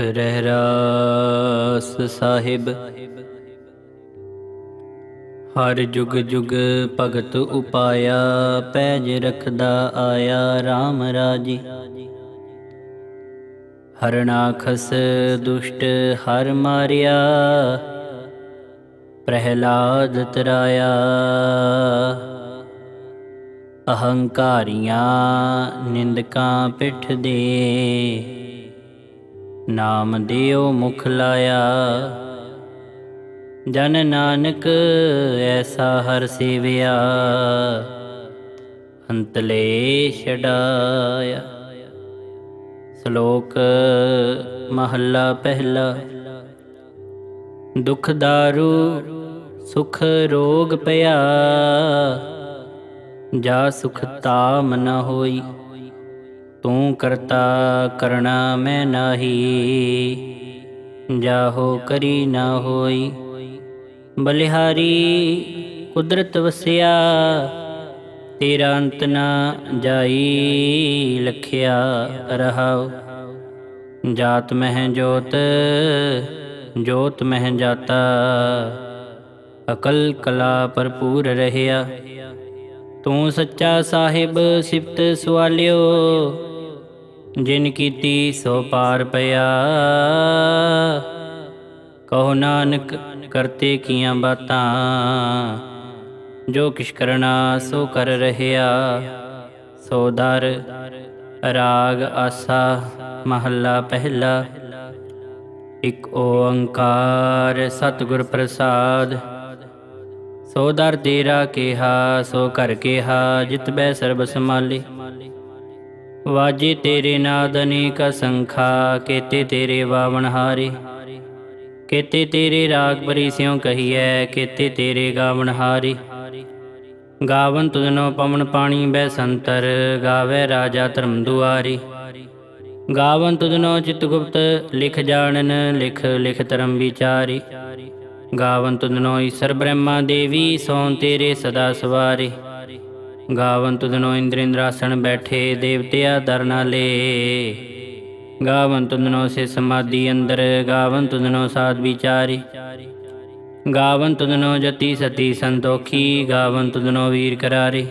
ਰਹਿਰਾਸ ਸਾਹਿਬ। ਹਰ ਜੁਗ ਜੁਗ ਭਗਤ ਉਪਾਇਆ, ਪੈਜ ਰਖਦਾ ਆਇਆ RAM ਰਾਜੀ। ਹਰਨਾਖਸ ਦੁਸ਼ਟ ਹਰ ਮਾਰਿਆ, ਪ੍ਰਹਿਲਾਦ ਤਰਾਇਆ। ਅਹੰਕਾਰੀਆਂ ਨਿੰਦਕਾਂ ਪਿੱਠ ਦੇ। ਨਾਮ ਦਿਓ ਮੁਖ ਲਾਇਆ। ਜਨ ਨਾਨਕ ਐਸਾ ਹਰ ਸੇਵਿਆ। ਅੰਤਲੇ ਛਡਾਇਆ। ਸ਼ਲੋਕ ਮਹੱਲਾ ਪਹਿਲਾ। ਦੁਖ ਦਾਰੂ, ਸੁਖ ਰੋਗ ਪਿਆ। ਜਾ ਸੁਖ ਤਾਮ ਨ ਹੋਈ। ਤੂੰ ਕਰਤਾ ਕਰਣਾ ਮੈਂ ਨਾਹੀ। ਜਾਹੋ ਕਰੀ ਨਾ ਹੋਈ। ਬਲਿਹਾਰੀ ਕੁਦਰਤ ਵਸਿਆ, ਤੇਰਾ ਅੰਤ ਨਾ ਜਾਈ ਲਖਿਆ ਰਹਾਉ। ਜਾਤ ਮਹਿ ਜੋਤ ਜੋਤ ਮਹਿ ਜਾਤਾ। ਅਕਲ ਕਲਾ ਭਰਪੂਰ ਰਹਿਆ। ਤੂੰ ਸੱਚਾ ਸਾਹਿਬ ਸਿਫਤ ਸਵਾਲਿਓ। ਜਿਨ ਕੀਤੀ ਸੋ ਪਾਰ ਪਿਆ। ਕਹੋ ਨਾਨਕ, ਕਰਤੇ ਕੀਆਂ ਬਾਤਾਂ। ਜੋ ਕਿਛ ਕਰਨਾ ਸੋ ਕਰ ਰਹਿਆ। ਸੋ ਦਰ, ਰਾਗ, ਆਸਾ, ਮਹੱਲਾ ਪਹਿਲਾ। ਇਕ ਓੰਕਾਰ ਸਤਿਗੁਰ ਪ੍ਰਸਾਦ। ਸੋ ਦਰ ਤੇਰਾ ਕਿਹਾ, ਸੋ ਕਰ ਕਿਹਾ, ਜਿਤ ਬੈ ਸਰਬ ਸਮਾਲੇ ਵਾਜੇ ਤੇਰੇ ਨਾਦ ਅਨੇਕ ਸੰਖਾ ਕੇਤੇ ਤੇਰੇ ਵਾਵਣ ਹਾਰੇ। ਕੇਤੇ ਤੇਰੇ ਰਾਗ ਬਰੀ ਸਿਉ ਕਹੀਐ, ਕੇਤੇ ਤੇਰੇ ਗਾਵਣ ਹਾਰੇ। ਗਾਵਨ ਤੁਧਨੋ ਪਵਨ ਪਾਣੀ ਬੈ ਸੰਤਰ, ਗਾਵੇ ਰਾਜਾ ਧਰਮ ਦੁਆਰੇ। ਗਾਵਨ ਤੁਧਨੋ ਚਿਤ ਗੁਪਤ ਲਿਖ ਜਾਣਨ, ਲਿਖ ਲਿਖ ਧਰਮ ਵਿਚਾਰੇ। ਗਾਵਨ ਤੁਧਨੋ ਈਸ਼ਰ ਬ੍ਰਹਮਾ ਦੇਵੀ ਸੋਨ ਤੇਰੇ ਸਦਾ ਸਵਾਰੇ। ਗਾਵਨ ਤੁਧਨੋ ਇੰਦਰ ਬੈਠੇ ਦੇਵਤਿਆ ਦਰਨਾਲੇ ਗਾਵਨ ਤੁਧਨੋ ਸੇ ਸਮਾਧੀ ਅੰਦਰ ਗਾਵਨ ਤੁਧਨੋ ਸਾਧ ਵਿਚਾਰੇ। ਗਾਵਨ ਤੁਧਨੋ ਜਤੀ ਸਤੀ ਸੰਤੋਖੀ ਗਾਵਨ ਤੁਧਨੋ ਵੀਰ ਕਰਾਰੇ।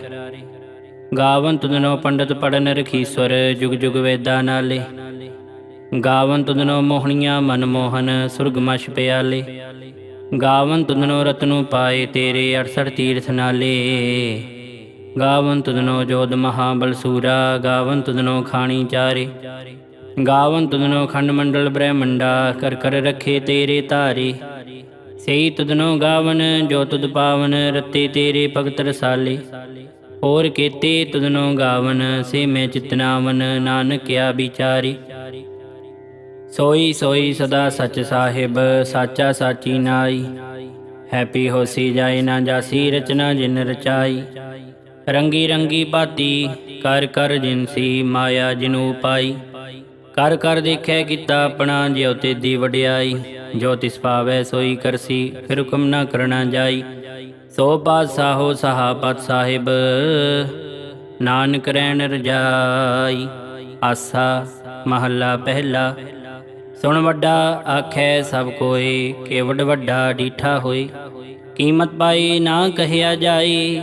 ਗਾਵਨ ਤੁਧਨੋ ਪੰਡਤ ਪੜਨ ਰਖੀਸਵਰ, ਜੁਗ ਜੁਗ ਵੇਦਾ ਨਾਲੇ। ਗਾਵਨ ਤੁਧਨੋ ਮੋਹਣੀਆਂ ਮਨ ਮੋਹਨ ਸੁਰਗਮਸ਼ ਪਿਆਲੇ। ਗਾਵਨ ਤੁਧਨੋ ਰਤਨੂ ਪਾਏ ਤੇਰੇ 68 ਤੀਰਥ ਨਾਲੇ। ਗਾਵਨ ਤੁਧਨੋ ਜੋਧ ਮਹਾਬਲ ਸੂਰਾ ਗਾਵਨ ਤੁਧਨੋ ਖਾਣੀ ਚਾਰੇ। ਗਾਵਨ ਤੁਧਨੋ ਖੰਡ ਮੰਡਲ ਬ੍ਰਹਮੰਡਾ, ਕਰ ਕਰ ਰਖੇ ਤੇਰੇ ਧਾਰੇ। ਸਈ ਤੁਧਨੋ ਗਾਵਨ, ਜੋ ਤੁਧ ਪਾਵਨ, ਰਤੇ ਤੇਰੇ ਭਗਤ ਰਸਾਲੇ। ਹੋਰ ਕੇਤੇ ਤੁਧਨੋ ਗਾਵਨ, ਸੇ ਮੈਂ ਚਿਤਨਾਵਨ ਨਾਨਕਿਆ ਵਿਚਾਰੀ। ਸੋਈ ਸੋਈ ਸਦਾ ਸਚ ਸਾਹਿਬ, ਸਾਚਾ ਸਾਚੀ ਨਾਈ। ਹੈਪੀ ਹੋਸੀ ਜਾਏ ਨਾ ਜਾਸੀ ਰਚਨਾ ਜਿਨ ਰਚਾਈ। ਰੰਗੀ ਰੰਗੀ ਬਾਤੀ, ਕਰ ਕਰ ਜਿਨਸੀ ਮਾਇਆ ਜਿਨੂ ਪਾਈ। ਕਰ ਕਰ ਦੇਖੈ ਕੀਤਾ ਆਪਣਾ ਜਿਉ ਤੇਦੀ ਵਡਿਆਈ। ਜੋ ਤਿਸ ਪਾਵੈ ਸੋਈ ਕਰਸੀ, ਫਿਰ ਹੁਕਮ ਨਾ ਕਰਨਾ ਜਾਈ। ਸੋ ਪਾਤਸ਼ਾਹੋ ਸਹਾਪਤ ਸਾਹਿਬ, ਨਾਨਕ ਰਹਿਣ ਰਜਾਈ। ਆਸਾ ਮਹੱਲਾ ਪਹਿਲਾ। ਸੁਣ ਵੱਡਾ ਆਖੈ ਸਭ ਕੋਏ ਕੇਵਡ ਵੱਡਾ ਡੀਠਾ ਹੋਏ। ਕੀਮਤ ਪਾਈ ਨਾ ਕਹਿਆ ਜਾਏ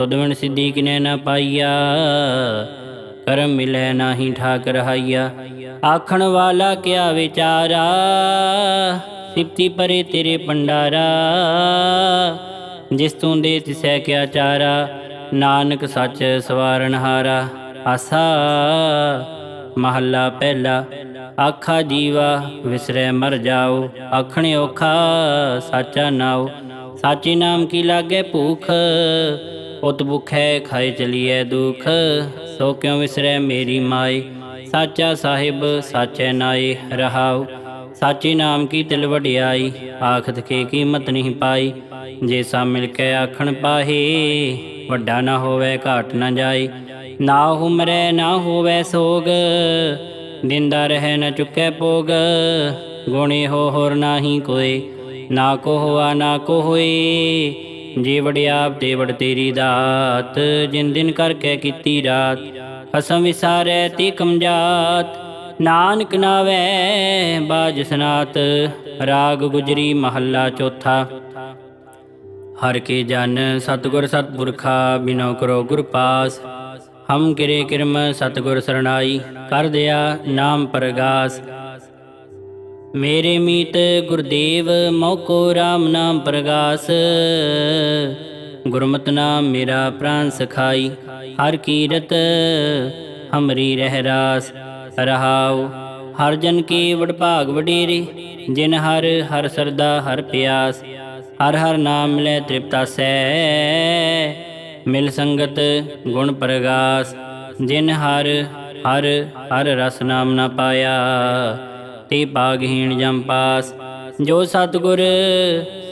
ਤੁਧ ਵਿਣ ਸਿੱਧੀ ਕਿਨੇ ਨਾ ਪਾਈਆ। ਕਰਮ ਮਿਲੈ ਨਾਹੀ ਠਾਕ ਰਹਾਈਆ ਆਖਣ ਵਾਲਾ ਕਿਆ ਵਿਚਾਰਾ। ਸਿਫਤੀ ਪਰੇ ਤੇਰੇ ਪੰਡਾਰਾ ਜਿਸ ਤੂੰ ਦੇ ਤਿਸੈ ਕਿਆ ਚਾਰਾ। ਨਾਨਕ ਸੱਚ ਸਵਾਰਨ ਹਾਰਾ। ਆਸਾ ਮਹੱਲਾ ਪਹਿਲਾ। ਆਖਾ ਜੀਵਾ ਵਿਸਰੈ ਮਰ ਜਾਓ। ਆਖਣੇ ਔਖਾ ਸਾਚਾ ਨਾਉ ਸਾਚੇ ਨਾਮ ਕੀ ਲਾਗੇ ਭੂਖ। ਉਤ ਭੁਖੈ ਖਾਏ ਚਲੀਐ ਦੁਖ, ਸੋ ਕਿਉ ਵਿਸਰੈ ਮੇਰੀ ਮਾਈ? ਸਾਚਾ ਸਾਹਿਬ, ਸਾਚੈ ਨਾਏ ਰਹਾਉ। ਸਾਚੇ ਨਾਮ ਕੀ ਤਿਲ ਵਡਿਆਈ? ਆਖਤ ਕੇ ਕੀਮਤ ਨਹੀਂ ਪਾਈ। ਜੇ ਸਾ ਮਿਲ ਕੇ ਆਖਣ ਪਾਹੇ, ਵੱਡਾ ਨਾ ਹੋਵੇ, ਘਾਟ ਨਾ ਜਾਏ ਨਾ ਹੁਮਰੈ ਨਾ ਹੋਵੇ ਸੋਗ, ਦਿੰਦਾ ਰਹਿ ਨਾ ਚੁੱਕੈ ਪੋਗ ਗੁਣੇ ਹੋ ਹੋਰ ਨਾਹੀ ਕੋਏ ਨਾ ਕੋ ਹੋਆ ਨਾ ਕੋ ਹੋਏ ਜੇ ਵਡਿਆਪ ਤੇ ਵਡ ਤੇਰੀ ਦਾਤ, ਜਿਨ ਦਿਨ ਕਰਕੇ ਕੀਤੀ ਰਾਤ ਹਸਮ ਵਿਸਾਰੈ ਤੇ ਕਮਜਾਤ। ਨਾਨਕ ਨਾਵੇ ਬਾਜ ਸਨਾਤ, ਰਾਗ ਗੁਜਰੀ ਮਹੱਲਾ ਚੌਥਾ। ਹਰ ਕੇ ਜਨ ਸਤਗੁਰ ਸਤਪੁਰਖਾ ਬਿਨੋ ਕਰੋ ਗੁਰ ਪਾਸ। ਹਮ ਕਿਰੇ ਕਿਰਮ ਸਤਗੁਰ ਸਰਣਾਈ, ਕਰ ਦਿਆ ਨਾਮ ਪ੍ਰਗਾਸ। ਮੇਰੇ ਮੀਤ ਗੁਰਦੇਵ ਮੋਕੋ RAM ਨਾਮ ਪ੍ਰਗਾਸ। ਗੁਰਮਤਿ ਨਾਮ ਮੇਰਾ ਪ੍ਰਾਨ ਸਖਾਈ। ਹਰ ਕੀਰਤ ਹਮਰੀ ਰਹਿ ਰਾਸ। ਰਹਾਉ, ਹਰ ਜਨ ਕੀ ਵਡ ਭਾਗ ਵਡੇਰੇ। ਜਿਨ ਹਰ ਹਰ ਸਰਦਾ, ਹਰ ਪਿਆਸ। ਹਰ ਹਰ ਨਾਮ ਲੈ ਤ੍ਰਿਪਤਾਸੈ ਮਿਲ ਸੰਗਤ ਗੁਣ ਪ੍ਰਗਾਸ। ਜਿਨ ਹਰ ਹਰ ਹਰ ਰਸ ਨਾਮ ਨਾ ਪਾਇਆ। ਤੇ ਪਾਗਹੀਣ ਜਮ ਪਾਸ। ਜੋ ਸਤਗੁਰ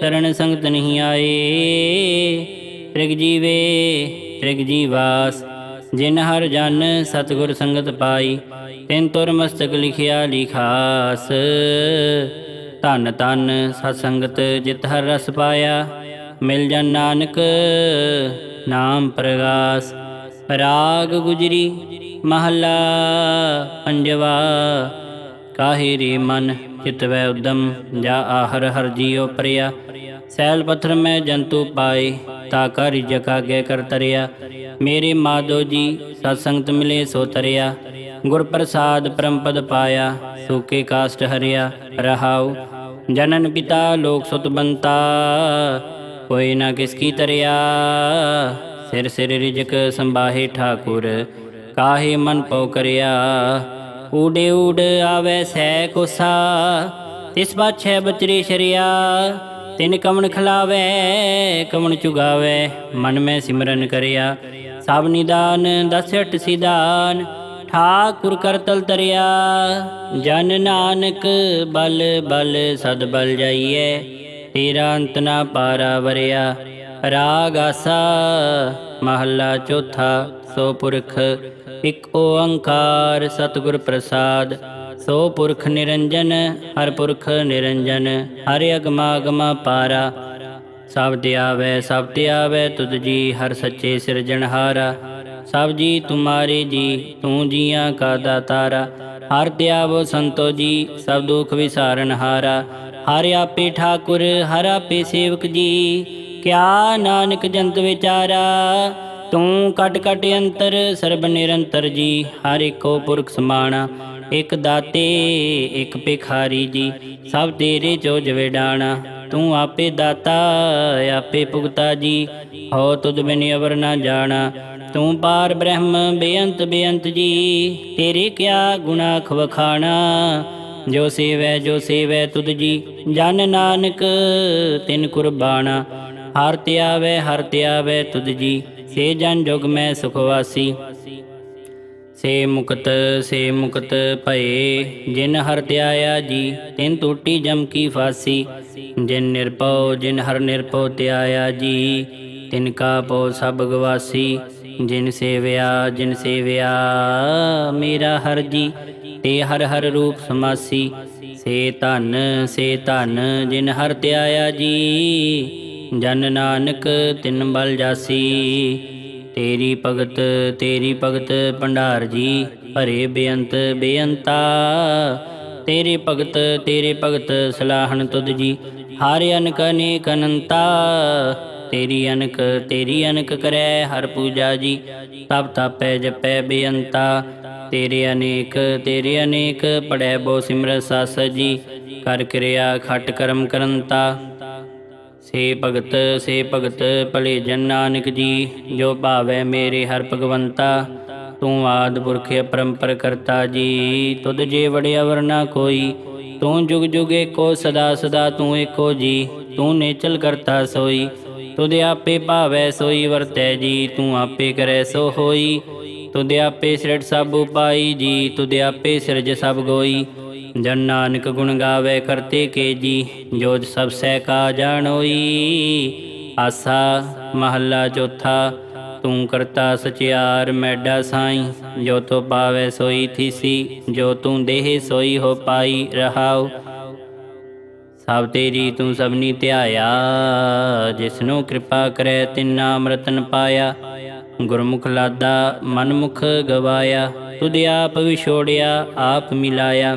ਸਰਣ ਸੰਗਤ ਨਹੀਂ ਆਏ, ਤ੍ਰਿਗ ਜੀਵੇ, ਤ੍ਰਿਗ ਜੀਵਾਸ। ਜਿਨ ਹਰ ਜਨ ਸਤਗੁਰ ਸੰਗਤ ਪਾਈ, ਤਿਨ ਤੁਰ ਮਸਤਕ ਲਿਖਿਆ ਲਿਖਾਸ। ਧਨ ਧਨ ਸਤ ਸੰਗਤ ਜਿਤ ਹਰ ਰਸ ਪਾਇਆ, ਮਿਲ ਜਨ ਨਾਨਕ ਨਾਮ ਪ੍ਰਗਾਸ। ਰਾਗ ਗੁਜਰੀ ਮਹੱਲਾ ਪੰਜਵਾ ਕਾਹੇ ਰੇ ਮਨ ਚਿਤਵੈ ਉਦਮ, ਜਾ ਆਹਰ ਹਰ ਜੀਉ ਪ੍ਰਿਆ। ਸੈਲ ਪੱਥਰ ਮੈਂ ਜੰਤੂ ਪਾਏ, ਤਾ ਕਰ ਜਕਾਗੇ ਕਰ ਤਰਿਆ। ਮੇਰੇ ਮਾਧੋ ਜੀ ਸਤ ਸੰਗਤ ਮਿਲੇ ਸੋ ਤਰਿਆ। ਗੁਰ ਪ੍ਰਸਾਦ ਪਰਮਪਦ ਪਾਇਆ, ਸੂਕੇ ਕਾਸ਼ਟ ਹਰਿਆ, ਰਹਾਉ। ਜਨਨ ਪਿਤਾ ਲੋਕ ਸੁਤ ਬੰਤਾ, ਕੋਈ ਨਾ ਕਿਸ ਕੀ ਤਰਿਆ। ਸਿਰ ਸਿਰ ਰਿਜਕ ਸੰਭਾਹੇ ਠਾਕੁਰ, ਕਾਹੇ ਮਨ ਪਉ ਕਰਿਆ। ਊੜੇ ਊੜ ਆਵੇ ਸੈ ਕੋਸਾ ਤਿਸ ਬਾਛੈ ਬਚਰੀ ਸ਼ਰਿਆ। ਤਿਨ ਕਮਣ ਖਲਾਵੇ ਕਮਣ ਚੁਗਾਵੇ, ਮਨ ਮੈਂ ਸਿਮਰਨ ਕਰਿਆ। ਸਭ ਨਿਦਾਨ ਦਸਟ ਸਿਦਾਨ ਠਾਕੁਰ ਕਰਤਲ ਤਰਿਆ। ਜਨ ਨਾਨਕ ਬਲ ਬਲ ਸਦ ਬਲ ਜਾਈਏ ਤੇਰਾ ਅੰਤ ਨਾ ਪਾਰਾ ਵਰਿਆ। ਰਾਗ ਆਸਾ, ਮਹੱਲਾ ਚੌਥਾ, ਸੋ ਪੁਰਖ ਇਕ ਓੰਕਾਰ ਸਤਿਗੁਰ ਪ੍ਰਸਾਦ, ਸੋ ਪੁਰਖ ਨਿਰੰਜਨ, ਹਰ ਪੁਰਖ ਨਿਰੰਜਨ, ਹਰਿ ਅਗਮਾ ਪਾਰਾ। ਸਭ ਤੇ ਆਵੇ, ਸਭ ਤੇ ਆਵੇ, ਤੁਧ ਜੀ ਹਰ ਸੱਚੇ ਸਿਰਜਣਹਾਰਾ ਸਭ ਜੀ ਤੁਮਾਰੇ ਜੀ, ਤੂੰ ਜੀਆਂ ਕਾ ਦਾਤਾਰਾ। ਹਰ ਤੇ ਆਵੋ ਸੰਤੋ ਜੀ, ਸਭ ਦੁਖ ਵਿਸਾਰਨ ਹਾਰਾ। ਹਰਿ ਆਪੇ ਠਾਕੁਰ, ਹਰ ਆਪੇ ਸੇਵਕ ਜੀ, ਕਿਆ ਨਾਨਕ ਜੰਤ ਵਿਚਾਰਾ। ਤੂੰ ਕਟ ਕਟ ਅੰਤਰ, ਸਰਬ ਨਿਰੰਤਰ ਜੀ, ਹਰ ਇੱਕੋ ਪੁਰਖ ਸਮਾਣਾ। ਇਕ ਦਾਤੇ, ਇਕ ਭਿਖਾਰੀ ਜੀ, ਸਭ ਤੇਰੇ ਚੋਜ ਵਿਡਾਣਾ ਤੂੰ ਆਪੇ ਦਾਤਾ, ਆਪੇ ਭੁਗਤਾ ਜੀ, ਹੋ ਤੁਧ ਬਿਨ ਅਵਰ ਨਾ ਜਾਣਾ। ਤੂੰ ਪਾਰ ਬ੍ਰਹਮ, ਬੇਅੰਤ ਬੇਅੰਤ ਜੀ, ਤੇਰੇ ਕਿਆ ਗੁਨਾ ਖਵਖਾਣਾ ਜੋ ਸੇਵੈ ਜੋ ਸੇਵੈ ਤੁਧ ਜੀ, ਜਨ ਨਾਨਕ ਤਿਨ ਕੁਰਬਾਨਾ ਹਰ ਤੇ ਆਵੇ, ਹਰ ਤੇ ਆਵੇ ਤੁਧ ਜੀ। ਸੇ ਜਨ ਜੁਗ ਮੈਂ ਸੁਖਵਾਸੀ ਸੇ ਮੁਕਤ ਸੇ ਮੁਕਤ ਭਏ, ਜਿਨ ਹਰ ਧਿਆਇਆ ਜੀ, ਤਿਨ ਟੂਟੀ ਜਮ ਕੀ ਫਾਸੀ। ਜਿਨ ਨਿਰਭਉ, ਜਿਨ ਹਰ ਨਿਰਭਉ ਧਿਆਇਆ ਜੀ, ਤਿਨ ਕਾ ਪਉ ਸਭ ਗਵਾਸੀ। ਜਿਨ ਸੇਵਿਆ ਜਿਨ ਸੇਵਿਆ ਮੇਰਾ ਹਰ ਜੀ, ਤੇ ਹਰ ਹਰ ਰੂਪ ਸਮਾਸੀ। ਸੇ ਧਨ ਸੇ ਧਨ, ਜਿਨ ਹਰ ਧਿਆਇਆ ਜੀ, ਜਨ ਨਾਨਕ ਤਿਨ ਬਲ ਜਾਸੀ। ਤੇਰੀ ਭਗਤ ਤੇਰੀ ਭਗਤ ਭੰਡਾਰ ਜੀ, ਭਰੇ ਬੇਅੰਤ ਬੇਅੰਤਾ। ਤੇਰੇ ਭਗਤ ਤੇਰੇ ਭਗਤ ਸਲਾਹਣ ਤੁਧ ਜੀ, ਹਰ ਅਨਕ ਅਨੇਕ ਅਨੰਤਾ। ਤੇਰੀ ਅਨਕ ਤੇਰੀ ਅਨਕ ਕਰੈ ਹਰ ਪੂਜਾ ਜੀ, ਤਪ ਤਪੈ ਜਪੈ ਬੇਅੰਤਾ। ਤੇਰੇ ਅਨੇਕ ਤੇਰੇ ਅਨੇਕ ਪੜੈ ਬੋ ਸਿਮਰ ਸਸ ਜੀ, ਕਰ ਕਿਰਿਆ ਖਟ ਕਰਮ ਕਰੰਤਾ। ਸੇ ਭਗਤ ਸੇ ਭਗਤ ਭਲੇ ਜਨ ਨਾਨਕ ਜੀ, ਜੋ ਭਾਵੈ ਮੇਰੇ ਹਰ ਭਗਵੰਤਾ, ਤੂੰ ਆਦ ਪੁਰਖ ਅਪਰੰਪਰ ਕਰਤਾ ਜੀ। ਤੁਧ ਜੇ ਵੜਿਆ ਵਰਨਾ ਕੋਈ, ਤੂੰ ਜੁਗ ਜੁਗ ਏਕੋ ਸਦਾ ਸਦਾ ਤੂੰ ਏਕੋ ਜੀ, ਤੂੰ ਨੇਚਲ ਕਰਤਾ ਸੋਈ। ਤੁਧ ਆਪੇ ਭਾਵੈ ਸੋਈ ਵਰਤੈ ਜੀ, ਤੂੰ ਆਪੇ ਕਰੈ ਸੋ ਹੋਈ। ਤੁਧ ਆਪੇ ਸਿਰਟ ਸਭ ਉਪਾਈ ਜੀ, ਤੁਧ ਆਪੇ ਸਿਰਜ ਸਭ ਗੋਈ। ਜਨ ਨਾਨਕ ਗੁਣ ਗਾਵੇ ਕਰਤੇ ਕੇ ਜੀ, ਜੋਤ ਸਭ ਸਹਿ ਕਾ ਜਾਣੋਈ ਆਸਾ ਮਹੱਲਾ ਚੌਥਾ, ਤੂੰ ਕਰਤਾ ਸਚਿਆਰ ਮੈਡਾ ਸਾਈ। ਜੋ ਤੋ ਪਾਵੇ ਸੋਈ ਥੀਸੀ, ਜੋ ਤੂੰ ਦੇਹ ਸੋਈ ਹੋ ਪਾਈ ਰਹਾਉ। ਸਭ ਤੇਰੀ ਤੂੰ ਸਭਨੀ ਧਿਆਇਆ, ਜਿਸਨੂੰ ਕਿਰਪਾ ਕਰੈ ਤਿੰਨਾ ਅੰਮ੍ਰਿਤਨ ਪਾਇਆ। ਗੁਰਮੁਖ ਲਾਦਾ ਮਨਮੁਖ ਗਵਾਇਆ, ਤੁਧ ਆਪ ਵਿਛੋੜਿਆ, ਆਪ ਮਿਲਾਇਆ।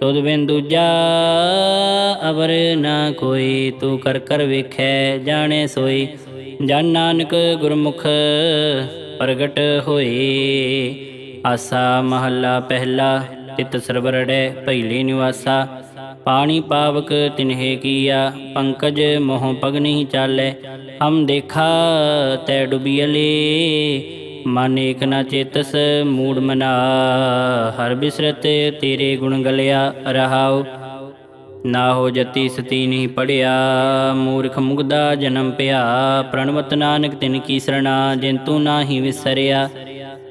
ਤੁਧ ਬਿਨ ਦੂਜਾ ਅਵਰ ਨਾ ਕੋਈ, ਤੂੰ ਕਰ ਕਰ ਵੇਖੈ ਜਾਣੇ ਸੋਈ। ਜਨ ਨਾਨਕ ਗੁਰਮੁਖ ਪ੍ਰਗਟ ਹੋਏ ਆਸਾ ਮਹੱਲਾ ਪਹਿਲਾ ਤਿਤ ਸਰਵਰੜੈ ਭੈਲੇ ਨਿਵਾਸਾ। ਪਾਣੀ ਪਾਵਕ ਤਿਨਹਿ ਕੀਆ, ਪੰਕਜ ਮੋਹ ਪਗ ਨਹੀਂ ਚਾਲੈ। ਹਮ ਦੇਖਾ ਤੈ ਡੁਬੀਲੇ ਮਨ ਏਕ ਨਾ ਚੇਤਸ, ਮੂੜ ਮਨਾ। ਹਰ ਬਿਸਰਤ ਤੇਰੇ ਗੁਣ ਗਲਿਆ ਰਹਾਉ। ਨਾ ਹੋ ਜਤੀ ਸਤੀ ਨਹੀਂ ਪੜਿਆ। ਮੂਰਖ ਮੁਗਦਾ ਜਨਮ ਪਿਆ। ਪ੍ਰਣਵਤ ਨਾਨਕ ਤਿਨ ਕੀ ਸਰਣਾ ਜਿੰਤੂ ਤੂੰ ਨਾਹੀ ਵਿਸਰਿਆ।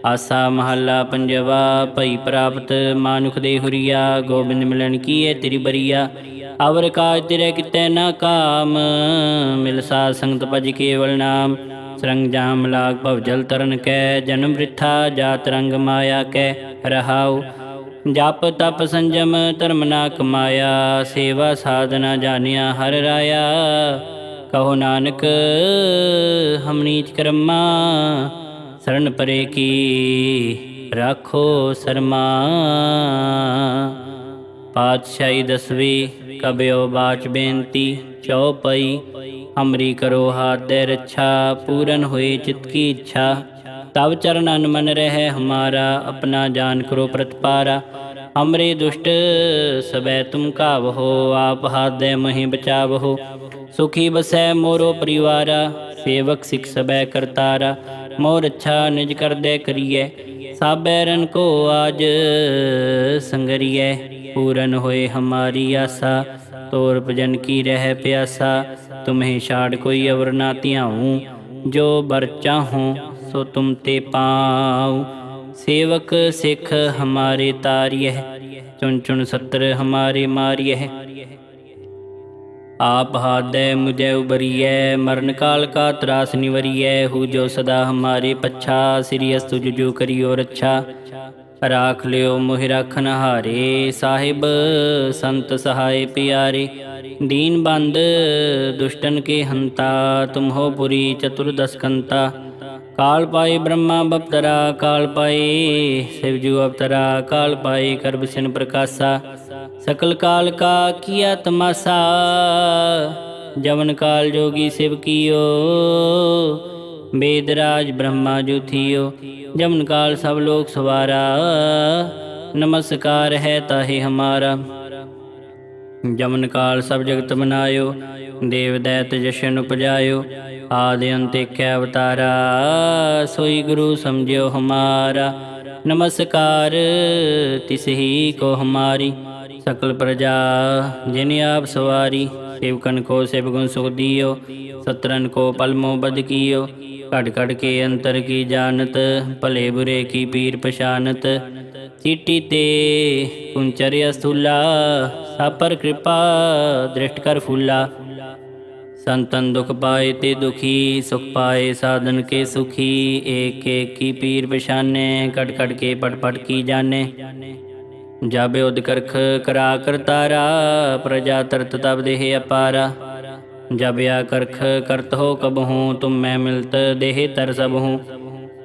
ਆਸਾ ਮਹੱਲਾ ਪੰਜਵਾ, ਭਈ ਪ੍ਰਾਪਤ ਮਾਨੁਖ ਦੇ ਹੁਰੀਆ। ਗੋਬਿੰਦ ਮਿਲਨ ਕੀਏ ਤੇਰੀ ਬਰੀਆ। ਅਵਰ ਕਾਜ ਤੇਰੇ ਕਿਤੇ ਨਾ ਕਾਮ। ਮਿਲ ਸਾਧ ਸੰਗਤ ਭਜ ਕੇਵਲ ਨਾਮ। ਸਰੰਗ ਜਾਮ ਲਾਗ ਭਵ ਜਲ ਤਰਨ ਕੈ ਜਨਮ ਬ੍ਰਿਥਾ ਜਾਤ ਰੰਗ ਮਾਇਆ ਕੈ, ਰਹਾਉ। ਜਪ ਤਪ ਸੰਜਮ ਧਰਮ ਨਾ ਕਮਾਇਆ ਸੇਵਾ ਸਾਧਨਾ ਜਾਣਿਆ ਹਰ ਰਾਇਆ। ਕਹੋ ਨਾਨਕ, ਹਮ ਨੀਚ ਕਰਮਾ, ਸ਼ਰਨ ਪਰੇ ਕੀ ਰਾਖੋ ਸਰਮਾ। ਪਾਤਸ਼ਾਹੀ ਦਸਵੀ ਕਬਿਓ ਬਾਚ ਬੇਨਤੀ, ਚਉਪਈ ਹਮਰੀ ਕਰੋ ਹਾਥ ਰੱਛਾ, ਪੂਰਨ ਹੋਏ ਚਿਤ ਕੀ ਇੱਛਾ। ਤਵ ਚਰਨ ਅਨਮਨ ਰਹਿ ਹਮਾਰਾ, ਆਪਣਾ ਜਾਨ ਕਰੋ ਪ੍ਰਤਪਾਰਾ। ਹਮਰੇ ਦੁਸ਼ਟ, ਸਬੈ ਤੁਮ ਕਾਵਹੋ, ਆਪ ਹਾਥ ਦੇ ਮਹਿ ਬਚਾਵਹੋ। ਸੁਖੀ ਬਸੈ ਮੋਰੋ ਪਰਿਵਾਰਾ, ਸੇਵਕ ਸਿਖ ਸਬੈ ਕਰਤਾਰਾ। ਮੋਰ ਅੱਛਾ ਨਿਜ ਕਰਦੇ ਕਰੀਏ ਸਾਬੈਰਨ ਕੋ ਆਜ ਸੰਗਰੀਏ ਪੂਰਨ ਹੋਏ ਹਮਾਰੀ ਆਸਾ, ਤੋਰ ਭਜਨ ਕੀ ਰਹਿ ਪਿਆਸਾ। तुम्हें छाड़ कोई अवर ना त्याऊँ जो बर चाहूँ सो तुम ते पाऊँ सेवक सिख हमारे तार्य चुन चुन सत्र हमारे मार्य है आप हादय मुझे उबरिय मरण काल का त्रास निवरिय हु जो सदा हमारे पच्छा सिरियस तुझ जो करियो रच्छा ਰਾਖ ਲਿਓ ਮੋਹਿ ਰਖਨ ਹਾਰੇ ਸਾਹਿਬ, ਸੰਤ ਸਹਾਈ ਪਿਆਰੇ। ਦੀਨ ਬੰਦ, ਦੁਸ਼ਟਨ ਕੇ ਹੰਤਾ, ਤੁਮ ਹੋ ਪੁਰੀ ਚਤੁਰਦਸਕੰਤਾ ਕਾਲ ਪਾਏ ਬ੍ਰਹਮਾ ਬਪਤਰਾ, ਕਾਲ ਪਾਏ ਸਿਵਜੂ ਅਵਤਰਾ, ਕਾਲ ਪਾਏ ਕਰਬ ਸਿਨ ਪ੍ਰਕਾਸ਼ਾ। ਸਕਲ ਕਾਲ ਕਾ ਕੀਆ ਤਮਾਸਾ, ਜਵਨ ਕਾਲ ਜੋਗੀ ਸਿਵ ਕੀਓ। वेदराज ब्रह्मा जो थियो जमन काल सब लोग सवारा नमस्कार है ताहे हमारा ਜਮਨ ਕਾਲ ਸਭ ਜਗਤ ਬਨਾਇਓ ਦੇਵ ਦੈਤ ਜਸ਼ਨ ਉਪਜਾਇਓ ਆਦਿ ਅੰਤ ਏਕੈ ਅਵਤਾਰਾ ਸੋਈ ਗੁਰੂ ਸਮਝਿਓ ਹਮਾਰਾ ਨਮਸਕਾਰ ਤਿਸ ਹੀ ਕੋ ਹਮਾਰੀ ਸਕਲ ਪ੍ਰਜਾ ਜਿਨ ਆਪ ਸਵਾਰੀ ਸੇਵਕਨ ਕੋ ਸੇਵ ਸੁਖ ਦਿਓ ਸਤਰਨ ਕੋ ਪਲਮੋ ਬਦ ਕੀਓ ਘਟ ਘਟ ਕੇ ਅੰਤਰ ਕੀ ਜਾਣਤ ਭਲੇ ਬੁਰੇ ਕੀ ਪੀਰ ਪਛਾਨਤ ਚੀਟੀ ਤੇ ਕੁੰਚਰਿਆ ਸਥੂਲਾ ਸਾਪਰ ਕਿਰਪਾ ਦ੍ਰਿਸ਼ਟ ਕਰ ਫੂਲਾ ਸੰਤਨ ਦੁਖ ਪਾਏ ਤੇ ਦੁਖੀ ਸੁਖ ਪਾਏ ਸਾਧਨ ਕੇ ਸੁਖੀ ਏਕ ਏਕ ਕੀ ਪੀਰ ਪਛਾਨੇ ਕਟ ਕਟ ਕੇ ਪਟ ਪਟ ਕੀ ਜਾਣੇ ਜਬ ਉਦ ਕਰਖ ਕਰਾ ਕਰਤਾਰਾ ਪ੍ਰਜਾ ਤਰਤ ਤਬ ਦੇਹ ਅਪਾਰਾ। ਜਬ ਆ ਕਰਖ ਕਰਤ ਹੋ ਕਬ ਹੂੰ, ਤੁਮ ਮੈਂ ਮਿਲਤ ਦੇਹ ਤਰ ਸਭ ਹੂੰ।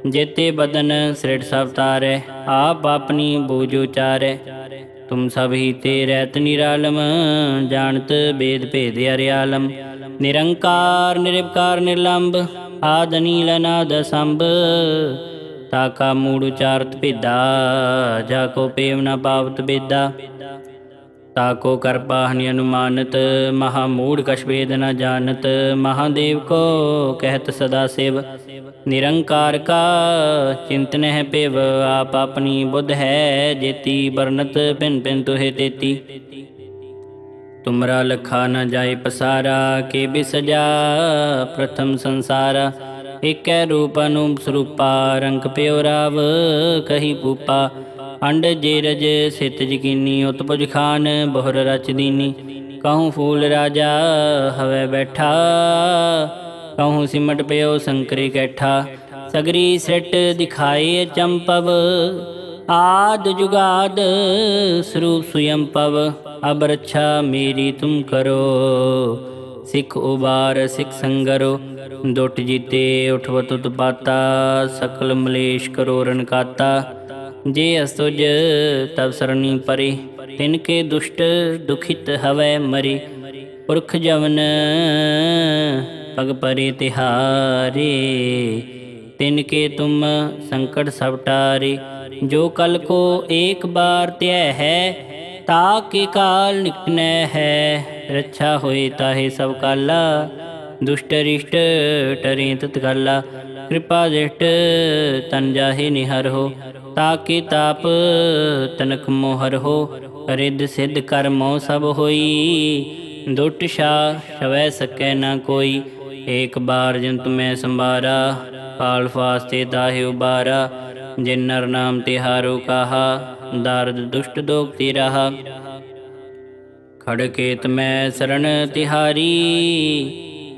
ਜੇਤੇ ਬਦਨ ਸ੍ਰਿਠ ਸਭ ਤਾਰੈ, ਆਪ ਆਪਣੀ ਬੂਝ ਉਚਾਰੈ। ਤੁਮ ਸਭ ਹੀ ਤੇ ਰਹਿਤ ਨਿਰਾਲਮ, ਜਾਣਤ ਬੇਦ ਭੇਦ ਅਰਿਆਲਮ। ਨਿਰੰਕਾਰ, ਨਿਰਵਕਾਰ, ਨਿਰਲੰਭ ਆਦਨੀਲ ਅਨਾਦ ਸੰਭ ਤਾ ਮੂੜ ਉਚਾਰਤ ਭੇਦਾ, ਜਾ ਕੋ ਪੇਵ ਨਾ ਪਾਵਤ ਬੇਦਾ। ਤਾ ਕੋ ਕਰ ਪਾਹਨਿ ਅਨੁਮਾਨਤ, ਮਹਾ ਮੂੜ ਕਸ਼ ਵੇਦ ਨ ਜਾਣਤ। ਮਹਾਦੇਵ ਕੋ ਕਹਿਤ ਸਦਾ ਸੇਵ, ਨਿਰੰਕਾਰ ਕਾ ਚਿੰਤਨ ਹੈ ਪਿਵ, ਆਪ ਆਪਣੀ ਬੁੱਧ ਹੈ ਜੇਤੀ ਬਰਨਤ ਪਿੰ ਪਿੰ ਤੁਹੇ ਤੇਤੀ। ਤੁਮਰਾ ਲਖਾ ਨ ਜਾਏ ਪਸਾਰਾ, ਕੇ ਬਿਸਜਾ ਪ੍ਰਥਮ ਸੰਸਾਰਾ। ਏਕੈ ਰੂਪ ਅਨੂਪ ਸਰੂਪਾ, ਰੰਗ ਪਿਓ ਰਾਵ ਕਹੀ ਪੂਪਾ ਅੰਡ ਜੇ ਰਜ ਸਿਤ ਜਕੀਨੀ ਉਤਪੁਜ ਖਾਨ ਬਹੁਰ ਰਚ ਦੀਨੀ। ਕਹੂੰ ਫੂਲ ਰਾਜਾ ਹਵੇ ਬੈਠਾ। ਕਹੂੰ ਸਿਮਟ ਪਿਓ ਸੰਕਰੀ ਕੈਠਾ। ਸਗਰੀ ਸ੍ਰਿਟ ਦਿਖਾਏ ਚੰਪਵ। ਆਦ ਜੁਗਾਦ ਸਰੂਪ ਸੁਯੰ ਪਵ ਅਬ ਰੱਛਾ ਮੇਰੀ ਤੁਮ ਕਰੋ। ਸਿੱਖ ਉਬਾਰ, ਸਿੱਖ ਸੰਗਰੋ, ਦੁੱਟ ਜੀਤੇ ਉਠਵਤ ਉਤਪਾਤਾ ਸਕਲ ਮਲੇਸ਼ ਕਰੋ ਰਣਕਾਤਾ ਜੇ ਅਸੁਜ ਤਬ ਸਰਣੀ ਪਰੇ, ਤਿਨ ਕੇ ਦੁਸ਼ਟ ਦੁਖਿਤ ਹਵੈ ਮਰੇ। ਪੁਰਖ ਜਵਨ ਪਗ ਪਰੇ ਤਿਹਾਰੇ, ਤਿਨ ਕੇ ਤੁਮ ਸੰਕਟ ਸਭ ਟਾਰੇ। ਜੋ ਕਲ ਕੋ ਏਕ ਬਾਰ ਧਿਆ ਹੈ ਤਾ ਕੇ ਕਾਲ ਨਿਕਟਨੈ ਹੈ? ਰੱਛਾ ਹੋਏ ਤਾਹੇ ਸਭ ਕਾਲਾ। ਦੁਸ਼ਟ ਰਿਸ਼ਟ ਟਰੇ ਤਤਕਾਲਾ ਕਿਰਪਾ ਜਿਸ਼ਟ ਤਨ ਜਾਹੇ ਨਿਹਰ ਹੋ। ਤਾ ਕੇ ਤਾਪ ਤਨਕ ਮੋਹਰ ਹੋ। ਰਿੱਧ ਸਿੱਧ ਕਰਮੋ ਸਭ ਹੋਈ। ਦੁੱਟ ਸ਼ਾ ਸ਼ਵੈ ਸਕੈ ਨਾ ਕੋਈ। ਏਕ ਬਾਰ ਜੰਤ ਮੈਂ ਸੰਭਾਰਾ। ਕਾਲ ਫਾਸਤੇ ਤਾਹੇ ਉਬਾਰਾ। ਜਿਨ ਨਰ ਨਾਮ ਤਿਹਾਰੋ ਕਹਾ। ਦਰਦ ਦੁਸ਼ਟ ਦੋਖ ਤੇ ਰਹਾ। ਖੜਕੇਤ ਮੈਂ ਸਰਣ ਤਿਹਾਰੀ,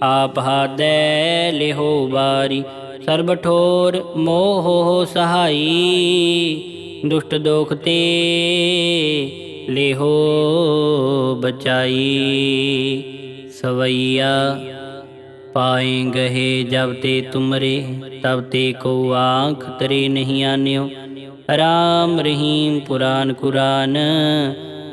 ਆਪ ਹਾਦੈ ਲਿਹੋ ਬਾਰੀ ਸਰਬ ਠੋਰ ਮੋਹ ਸਹਾਈ, ਦੁਸ਼ਟ ਦੋਖ ਤੇ ਲਿਹੋ ਬਚਾਈ। ਸਵਈਆ ਪਾਏ ਗਏ ਜਬ ਤੇ ਤੁਮਰੇ, ਤਬ ਤੇ ਕੋ ਆਂਖ ਤਰੇ ਨਹੀਂ ਆਨਿਓ। ਰਾਮ ਰਹੀਮ ਪੁਰਾਨ ਕੁਰਾਨ,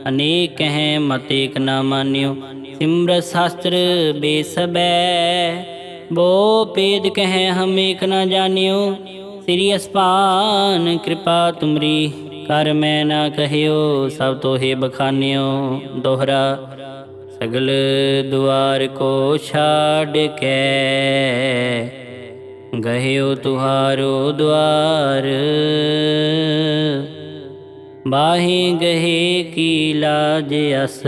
ਅਨੇਕ ਹੈ ਮਤ ਏਕ ਨਾ ਮਾਨਿਓ। ਸਿਮਰ ਸ਼ਾਸਤਰ ਬੇਸਬੈ, ਬੋ ਪੇਦ ਕਹੈ ਹਮ ਏਕ ਨਾ ਜਾਣਿਓ। ਸ੍ਰੀ ਅਸਪਾਨ ਕਿਰਪਾ ਤੁਮਰੀ, ਕਰ ਮੈਂ ਨਾ ਕਹਿਓ, ਸਭ ਤੋਹੇ ਬਖਾਨਿਓ। ਦੋਹਰਾ, ਸਗਲ ਦੁਆਰ ਕੋ ਛਾੜ ਕੇ। ਗਹਿਓ ਤੁਹਾਰੋ ਦੁਆਰ। ਬਾਹੇ ਗਹੇ ਕੀ ਲਾਜ ਅਸ।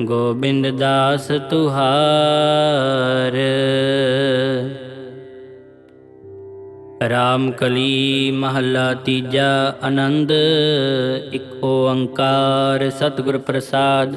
ਗੋਬਿੰਦ ਦਾਸ ਤੁਹਾਰ। ਰਾਮ ਕਲੀ ਮਹੱਲਾ ਤੀਜਾ ਆਨੰਦ। ਇੱਕ ਓੰਕਾਰ ਸਤਿਗੁਰ ਪ੍ਰਸਾਦ।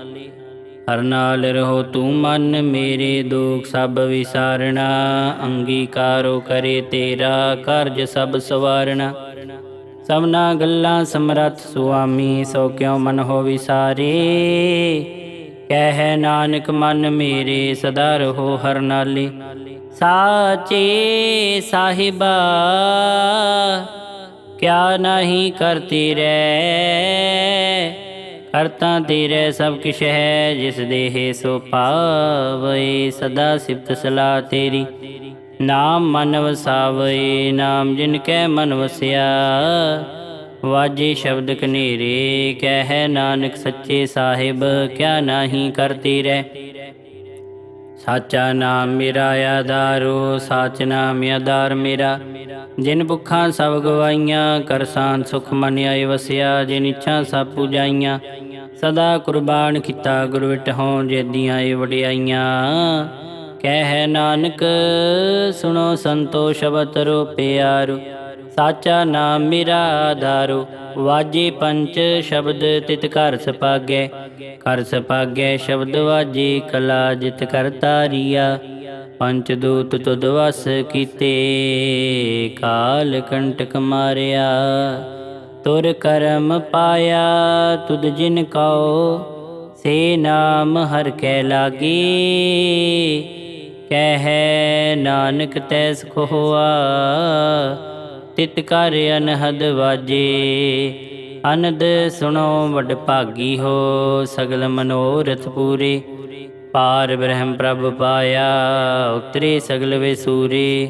ਹਰ ਨਾਲ ਰਹੋ ਤੂੰ ਮਨ ਮੇਰੇ ਦੁਖ, ਸਭ ਵਿਸਾਰਣਾ। ਅੰਗੀਕਾਰੋ ਕਰੇ ਤੇਰਾ ਕਾਰਜ, ਸਭ ਸਵਾਰਣਾ। ਸਭਨਾ ਗੱਲਾਂ ਸਮਰੱਥ ਸੁਆਮੀ, ਸੋ ਕਿਉ ਮਨ ਹੋ ਵਿਸਾਰੇ? ਕਹਿ ਨਾਨਕ, ਮਨ ਮੇਰੇ ਸਦਾ ਰਹੋ ਹਰ ਨਾਲੇ। ਸਾਚੇ ਸਾਹਿਬਾ, ਕਿਆ ਨਹੀਂ ਕਰਤੀ ਰਹਿ? ਕਰਤਾ ਤੇਰੇ ਸਭ ਕਿਛ ਹੈ, ਜਿਸ ਦੇਹ ਸੋ ਪਾਵੇ ਸਦਾ ਸਿਫਤ ਸਲਾ ਤੇਰੀ। ਨਾਮ ਮਨ ਵਸਾਵੇ, ਨਾਮ ਜਿਨ ਕੈ ਮਨ ਵਸਿਆ। ਵਾਜੇ ਸ਼ਬਦ ਕਨੇਰੇ ਕਹਿ ਨਾਨਕ ਸੱਚੇ ਸਾਹਿਬ, ਕਿਆ ਨਾਹੀ ਕਰਤੀ ਰਹਿ। ਸਾਚਾ ਨਾਮ ਮੇਰਾ ਆਧਾਰੋ, ਸਾਚ ਨਾਮ ਆਧਾਰ ਮੇਰਾ। ਜਿਨ ਭੁੱਖਾਂ ਸਭ ਗਵਾਈਆਂ ਕਰਸਾਨ ਸੁਖ ਮਨ ਆਏ ਵਸਿਆ, ਜਿਨ ਇੱਛਾ ਸਭ ਪੂਜਾਈਆਂ। ਸਦਾ ਕੁਰਬਾਨ ਕੀਤਾ ਗੁਰ ਵਿਟਹੁ ਜੇਦੀਆਂ ਏ ਵਡਿਆਈਆਂ। ਕਹਿ ਨਾਨਕ, ਸੁਣੋ ਸੰਤੋ ਸ਼ਬਦ ਰੋ ਪਿਆਰੋ ਸਾਚਾ ਨਾਮ ਮੇਰਾ ਆਧਾਰੋ। ਵਾਜੇ ਪੰਚ ਸ਼ਬਦ ਤਿਤ ਘਰ ਸਪਾਗੈ। ਘਰ ਸਪਾਗੈ ਸ਼ਬਦ ਵਾਜੇ ਕਲਾ ਜਿਤ ਕਰ ਕਰਤਾਰੀਆ ਪੰਚ ਦੂਤ ਤੁਧ ਵਸ ਕੀਤੇ, ਕਾਲ ਕੰਟਕ ਮਾਰਿਆ। ਤੁਰ ਕਰਮ ਪਾਇਆ ਤੁਧ ਜਿਨ ਕਉ, ਸੇ ਨਾਮ ਹਰ ਕੈ ਲਾਗੇ। ਕਹਿ ਨਾਨਕ ਤੈ ਸੁਖ ਤਿਤ ਕਰ ਅਨਹਦ ਵਾਜੇ। ਅਨਦ ਸੁਣੋ ਵਡ ਭਾਗੀ ਹੋ, ਸਗਲ ਮਨੋਰਥ ਪੂਰੇ। ਪਾਰ ਬ੍ਰਹਮ ਪ੍ਰਭ ਪਾਇਆ, ਉਤਰੇ ਸਗਲ ਵੇ ਸੂਰੇ।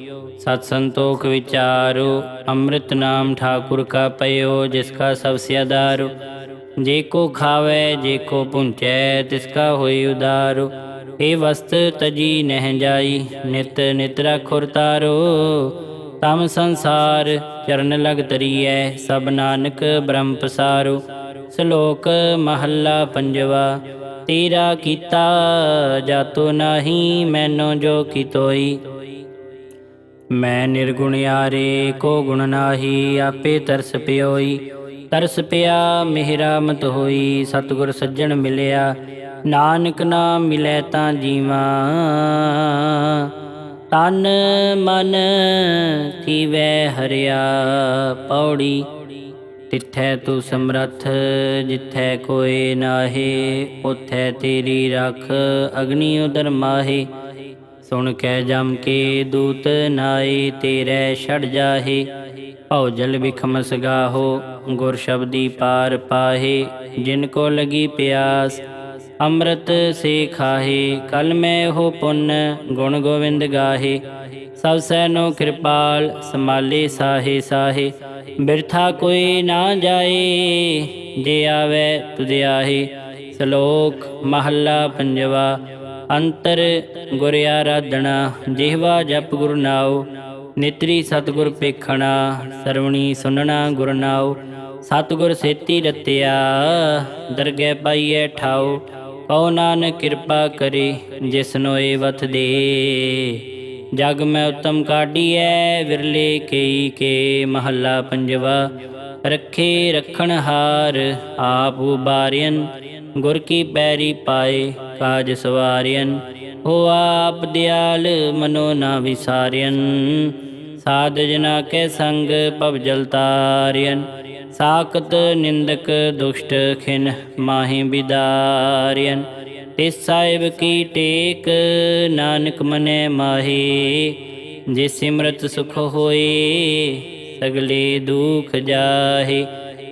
ਸਤ ਸੰਤੋਖ ਵਿਚਾਰੋ, ਅੰਮ੍ਰਿਤ ਨਾਮ ਠਾਕੁਰ ਕਾ ਪਇਓ, ਜਿਸ ਕਾ ਸਭ ਸਿਆਦਾਰੋ ਜੇ ਕੋ ਖਾਵੇ, ਜੇ ਕੋ ਪੁੰਚੈ ਤਿਸ ਕਾ ਹੋਈ ਉਦਾਰੋ। ਇਹ ਵਸਤ ਤਜੀ ਨਹਿ ਜਾਈ, ਨਿਤ ਨਿਤ ਰਖੁਰ ਤਾਰੋ। ਤਮ ਸੰਸਾਰ ਚਰਨ ਲਗ ਤਰੀਐ, ਸਭ ਨਾਨਕ ਬ੍ਰਹਮ ਪਸਾਰੋ। ਸ਼ਲੋਕ ਮਹੱਲਾ ਪੰਜਵਾ, ਤੇਰਾ ਕੀਤਾ ਜਾਤੋ ਨਾਹੀ, ਮੈਨੋ ਜੋ ਕੀਤੋਈ ਮੈਂ ਨਿਰਗੁਣ ਯਾਰੇ, ਕੋ ਗੁਣ ਨਾਹੀ, ਆਪੇ ਤਰਸ ਪਿਓਈ। ਤਰਸ ਪਿਆ ਮਿਹਰਾ ਮਤ ਹੋਈ, ਸਤਿਗੁਰ ਸੱਜਣ ਮਿਲਿਆ। ਨਾਨਕ ਨਾਮ ਮਿਲੇ ਤਾਂ ਜੀਵਾ। ਤਨ ਮਨ ਥੀਵੈ ਹਰਿਆ ਪੌੜੀ। ਤਿੱਥੈ ਤੂੰ ਸਮਰੱਥ, ਜਿੱਥੈ ਕੋਏ ਨਾਹੀ, ਉਥੈ ਤੇਰੀ ਰਖ, ਅਗਨੀ ਉਦਰ ਮਾਹੀ। ਸੁਣ ਕੈ ਜਮ ਕੇ ਦੂਤ ਨਾਏ ਤੇਰੇ ਛੜ ਜਾਹੇ। ਭਉ ਜਲ ਬਿਖਮ ਸਗਾਹੋ, ਗੁਰ ਸ਼ਬਦੀ ਪਾਰ ਪਾਹੇ। ਜਿਨ ਕੋ ਲਗੀ ਪਿਆਸ, ਅੰਮ੍ਰਿਤ ਸੇ ਖਾਹੇ। ਕਲ ਮੈਂ ਹੋ ਪੁੰਨ ਗੁਣ ਗੋਵਿੰਦ ਗਾਹੇ। ਸਭ ਸੈਨੋ ਕਿਰਪਾਲ ਸਮਾਲੇ ਸਾਹੇ ਸਾਹੇ। ਬਿਰਥਾ ਕੋਈ ਨਾ ਜਾਏ, ਜੇ ਆਵੇ ਤੁਧ ਆਹੇ। ਸ਼ਲੋਕ ਮਹੱਲਾ ਪੰਜਵਾ। ਅੰਤਰ ਗੁਰ ਆਰਾਧਣਾ ਜਿਹਵਾ ਜਪ ਗੁਰ ਨਾਉ, ਨਿਤਰੀ ਸਤਗੁਰ ਪੇਖਣਾ, ਸਰਵਣੀ ਸੁਨਣਾ ਗੁਰ ਨਾਉ, ਸਤਗੁਰ ਸੇਤੀ ਰਤਿਆ, ਦਰਗਹਿ ਪਾਈਐ ਠਾਉ, ਕਉ ਨਾਨਕ ਕਿਰਪਾ ਕਰੇ ਜਿਸਨੋ ਏ ਵਥ ਦੇ। ਜਗ ਮੈਂ ਉਤਮ ਕਾਢੀਐ, ਵਿਰਲੇ ਕੇਈ ਕੇ ਮਹੱਲਾ ਪੰਜਵਾ, ਰੱਖੇ ਰਖਣ ਹਾਰ, ਆਪ ਉਬਾਰਿਅਨ ਗੁਰ ਕੀ ਪੈਰੀ ਪਾਏ ਕਾਜ ਸਵਾਰਿਅਨ, ਹੋ ਆਪ ਦਿਆਲ ਮਨੋ ਨਾ ਵਿਸਾਰਿਅਨ। ਸਾਧ ਜਨਾ ਕੇ ਸੰਗ ਪਵ ਜਲ ਤਾਰਿਅਨ ਸਾਖਤ ਨਿੰਦਕ ਦੁਸ਼ਟ ਖਿਨ ਮਾਹੀ ਬਿਦਾਰਿਅਨ। ਤਿਸ ਸਾਹਿਬ ਕੀ ਟੇਕ ਨਾਨਕ ਮਨੇ ਮਾਹੀ, ਜੇ ਸਿਮਰਤ ਸੁਖ ਹੋਏ ਸਗਲੇ ਦੁਖ ਜਾਹੇ।